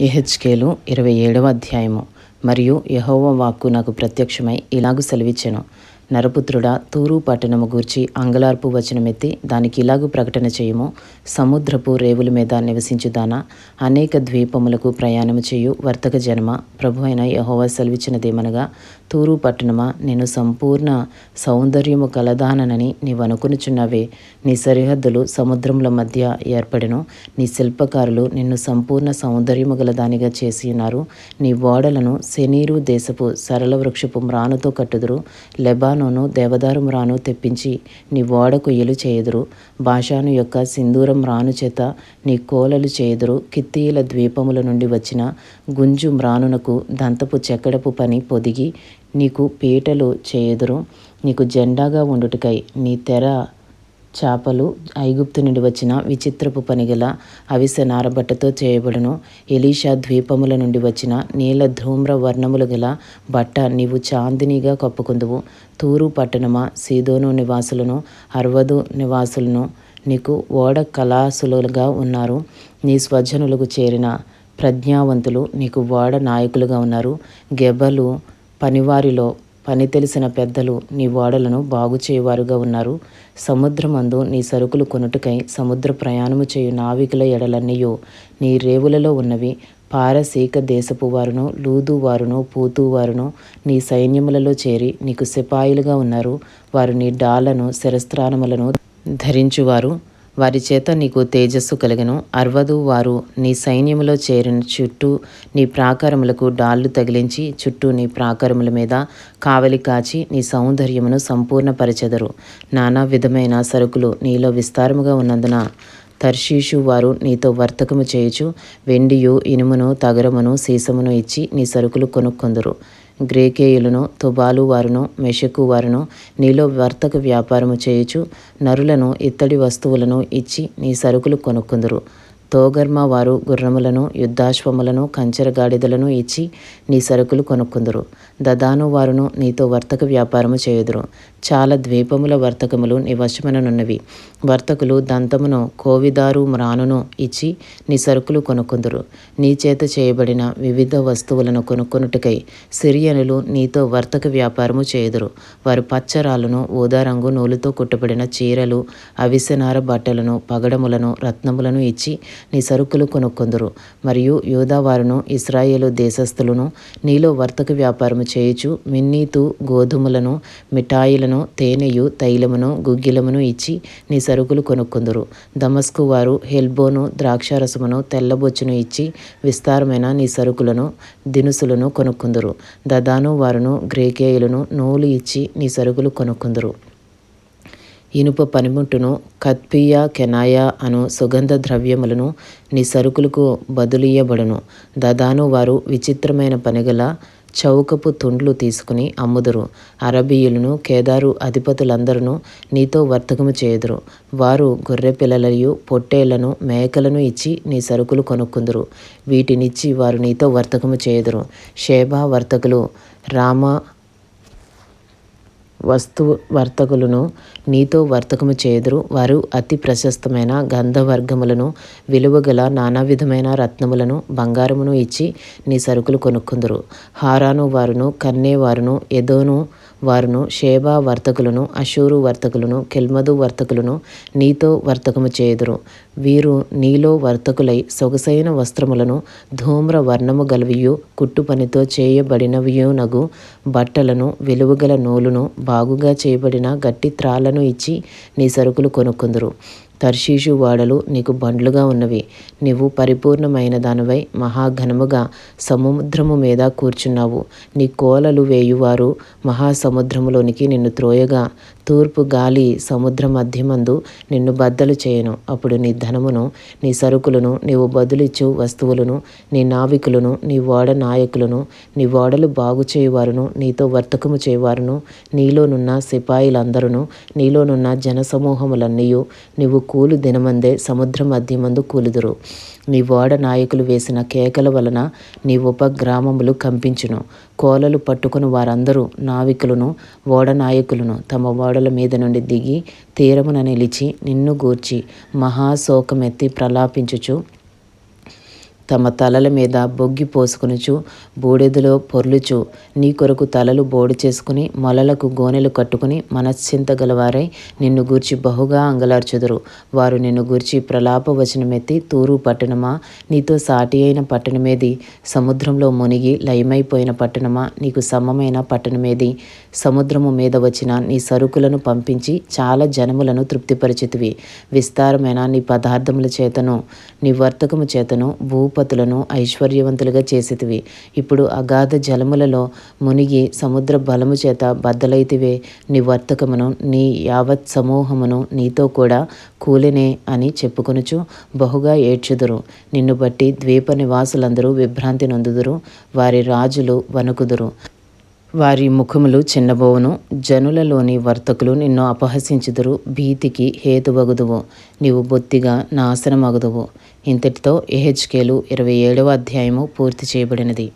ఎహెచ్కేలు ఇరవై ఏడవ అధ్యాయము. మరియు యహోవ వాక్కు నాకు ప్రత్యక్షమై ఇలాగు సెలవిచ్చెను. నరపుత్రుడా తూరు పట్టణము గూర్చి అంగలార్పు వచనమెత్తి దానికి ఇలాగు ప్రకటన చేయము. సముద్రపు రేవుల మీద నివసించుదానా అనేక ద్వీపములకు ప్రయాణము చేయు వర్తక జన్మ. ప్రభు అయిన యహోవా సెలవిచ్చినదేమనగా తూరు పట్టణమా నేను సంపూర్ణ సౌందర్యము కలదానని నీవు అనుకునుచున్నావే. నీ సరిహద్దులు సముద్రముల మధ్య ఏర్పడెను. నీ శిల్పకారులు నిన్ను సంపూర్ణ సౌందర్యము గలదానిగా చేసి ఉన్నారు నీ ఓడలను శనీరు దేశపు సరళ వృక్షపు మ్రానుతో కట్టుదురు. బాషానును దేవదారు మ్రాను తెప్పించి నీ ఓడకు కొయ్యలు చేయుదురు. భాషాను యొక్క సింధూరం మ్రాను చేత నీ కోలలు చేయుదురు. కిత్తీయుల ద్వీపముల నుండి వచ్చిన గుంజు మ్రానునకు దంతపు చెక్కడపు పని పొదిగి నీకు పీటలు చేయుదురు. నీకు జెండాగా ఉండుటకై నీ తెర చేపలు ఐగుప్తు నుండి వచ్చిన విచిత్రపు పనిగల అవిసె నారబట్టతో చేయబడును. ఎలీషా ద్వీపముల నుండి వచ్చిన నీల ధూమ్ర వర్ణములు గల బట్ట నీవు చాందినిగా కప్పుకుందువు. తూరు పట్టణమా సీదోను నివాసులను అర్వదు నివాసులను నీకు ఓడ కళాసులుగా ఉన్నారు. నీ స్వజనులకు చేరిన ప్రజ్ఞావంతులు నీకు ఓడ నాయకులుగా ఉన్నారు. గెబలు పనివారిలో పని తెలిసిన పెద్దలు నీ ఓడలను బాగు చేయువారుగా ఉన్నారు. సముద్రమందు నీ సరుకులు కొనుటకై సముద్ర ప్రయాణము చేయు నావికుల ఎడలన్నీయో. నీ రేవులలో ఉన్నవి పారసీక దేశపు వారును లూదు వారును పూతు వారును నీ సైన్యములలో చేరి నీకు సిపాయిలుగా ఉన్నారు. వారు నీ డాలను శిరస్త్రానములను ధరించువారు. వారి చేత నీకు తేజస్సు కలిగను. అర్వదు వారు నీ సైన్యములో చేరిన చుట్టూ నీ ప్రాకారములకు డాళ్ళు తగిలించి చుట్టూ నీ ప్రాకారముల మీద కావలి కాచి నీ సౌందర్యమును సంపూర్ణపరచెదరు. నానా విధమైన సరుకులు నీలో విస్తారముగా ఉన్నందున తర్షీషు వారు నీతో వర్తకము చేయుచు వెండియు ఇనుమును తగరమును సీసమును ఇచ్చి నీ సరుకులు కొనుక్కొందురు. గ్రేకేయులను తుబాలు వారును మెషకు వారును నీలో వర్తక వ్యాపారము చేయుచు నరులను ఇత్తడి వస్తువులను ఇచ్చి నీ సరుకులు కొనుక్కుందురు. తోగర్మ వారు గుర్రములను యుద్ధాశ్వములను కంచెరగాడిదలను ఇచ్చి నీ సరుకులు కొనుక్కుందురు. దదాను వారును నీతో వర్తక వ్యాపారము చేయుదురు. చాలా ద్వీపముల వర్తకములు నీ వశమననున్నవి. వర్తకులు దంతమును కోవిదారు మ్రానును ఇచ్చి నీ సరుకులు కొనుక్కుందురు. నీ చేత చేయబడిన వివిధ వస్తువులను కొనుక్కొనుటకై సిరియనులు నీతో వర్తక వ్యాపారము చేయుదురు. వారు పచ్చరాలను ఊదారంగు నూలుతో కుట్టబడిన చీరలు అవిసెనార బట్టలను పగడములను రత్నములను ఇచ్చి నీ సరుకులు కొనుక్కొందురు. మరియు యూదావారును ఇస్రాయేలు దేశస్థులను నీలో వర్తక వ్యాపారము చేయుచు మిన్నీతు గోధుమలను మిఠాయిలను తేనెయు తైలమును గుగ్గిలమును ఇచ్చి నీ సరుకులు కొనుక్కొందురు. దమస్కు వారు హెల్బోను ద్రాక్షారసమును తెల్లబొచ్చును ఇచ్చి విస్తారమైన నీ సరుకులను దినుసులను కొనుక్కుందురు. దదాను వారును గ్రేకేయులను నూలు ఇచ్చి నీ సరుకులు కొనుక్కుందురు. ఇనుప పనిముట్టును కత్పియా కెనాయా అను సుగంధ ద్రవ్యములను నీ సరుకులకు బదులియబడును దదాను వారు విచిత్రమైన పనిగల చౌకపు తుండ్లు తీసుకుని అమ్ముదురు. అరబీయులను కేదారు అధిపతులందరూ నీతో వర్తకము చేయుదురు. వారు గొర్రె పిల్లలయు పొట్టేళ్ళను మేకలను ఇచ్చి నీ సరుకులు కొనుక్కుందురు. వీటినిచ్చి వారు నీతో వర్తకము చేయుదురు. షేబా వర్తకులు రామ వస్తు వర్తకులను నీతో వర్తకము చేదురు. వారు అతి ప్రశస్తమైన గంధవర్గములను విలువగల నానా విధమైన రత్నములను బంగారమును ఇచ్చి నీ సరుకులు కొనుక్కుందురు. హారాను వారును కన్నే వారును ఎదోను వారును షేబా వర్తకులను అషూరు వర్తకులను కెల్మదు వర్తకులను నీతో వర్తకము చేయుదురు. వీరు నీలో వర్తకులై సొగసైన వస్త్రములను ధూమ్ర వర్ణము గలవియు కుట్టు పనితో చేయబడినవియునగు బట్టలను వెలువగల నూలును బాగుగా చేయబడిన గట్టి త్రాళ్ళను ఇచ్చి నీ సరుకులు కొనుక్కుందురు. తర్షీషు ఓడలు నీకు బండ్లుగా ఉన్నవి. నీవు పరిపూర్ణమైన దానివై మహాఘనముగా సముద్రము మీద కూర్చున్నావు. నీ కోలలు వేయువారు మహాసముద్రములోనికి నిన్ను త్రోయగా. తూర్పు గాలి సముద్ర మధ్యమందు నిన్ను బద్దలు చేయను. అప్పుడు నీ ధనమును నీ సరుకులను నీవు బదులిచ్చు వస్తువులను నీ నావికులను నీ ఓడ నాయకులను నీ ఓడలు బాగు చేయువారును నీతో వర్తకము చేయవారును నీలోనున్న సిపాయిలందరూ నీలోనున్న జనసమూహములన్నీయు నీవు కూలు దినమందే సముద్ర మధ్యమందు కూలుదురు. నీ ఓడ నాయకులు వేసిన కేకల వలన నీ ఉపగ్రామములు కంపించును. కోలలు పట్టుకుని వారందరూ నావికులను ఓడ నాయకులను తమ ఓడల మీద నుండి దిగి తీరమున నిలిచి నిన్ను గూర్చి మహాశోకమెత్తి ప్రలాపించుచు తమ తలల మీద బొగ్గి పోసుకునుచు బూడిదలో పొర్లుచు నీ కొరకు తలలు బోడి చేసుకుని మొలలకు గోనెలు కట్టుకుని మనశ్చింత గలవారై నిన్ను గూర్చి బహుగా అంగలార్చుదురు. వారు నిన్ను గూర్చి ప్రలాప వచనమెత్తి తూరు పట్టణమా నీతో సాటి అయిన పట్టణమేది? సముద్రంలో మునిగి లయమైపోయిన పట్టణమా నీకు సమమైన పట్టణమేది? సముద్రము మీద వచ్చిన నీ సరుకులను పంపించి చాలా జనములను తృప్తిపరిచితివి. విస్తారమైన నీ పదార్థముల చేతను నీ వర్తకము చేతను భూపతులను ఐశ్వర్యవంతులుగా చేసితివి ఇప్పుడు అగాధ జలములలో మునిగి సముద్ర బలము చేత బద్దలైతివే. నీ వర్తకమును నీ యావత్ సమూహమును నీతో కూడా కూలినే అని చెప్పుకొనుచు బహుగా ఏడ్చుదురు. నిన్ను బట్టి ద్వీప నివాసులందరూ విభ్రాంతి నొందుదురు. వారి రాజులు వణుకుదురు. వారి ముఖములు చిన్నబోవును. జనులలోని వర్తకులు నిన్ను అపహసించుదురు. భీతికి హేతువగుదువు. నీవు బొత్తిగా నాశనమగుదువు. ఇంతటితో ఎహెచ్కేలు ఇరవై ఏడవ అధ్యాయము పూర్తి చేయబడినది.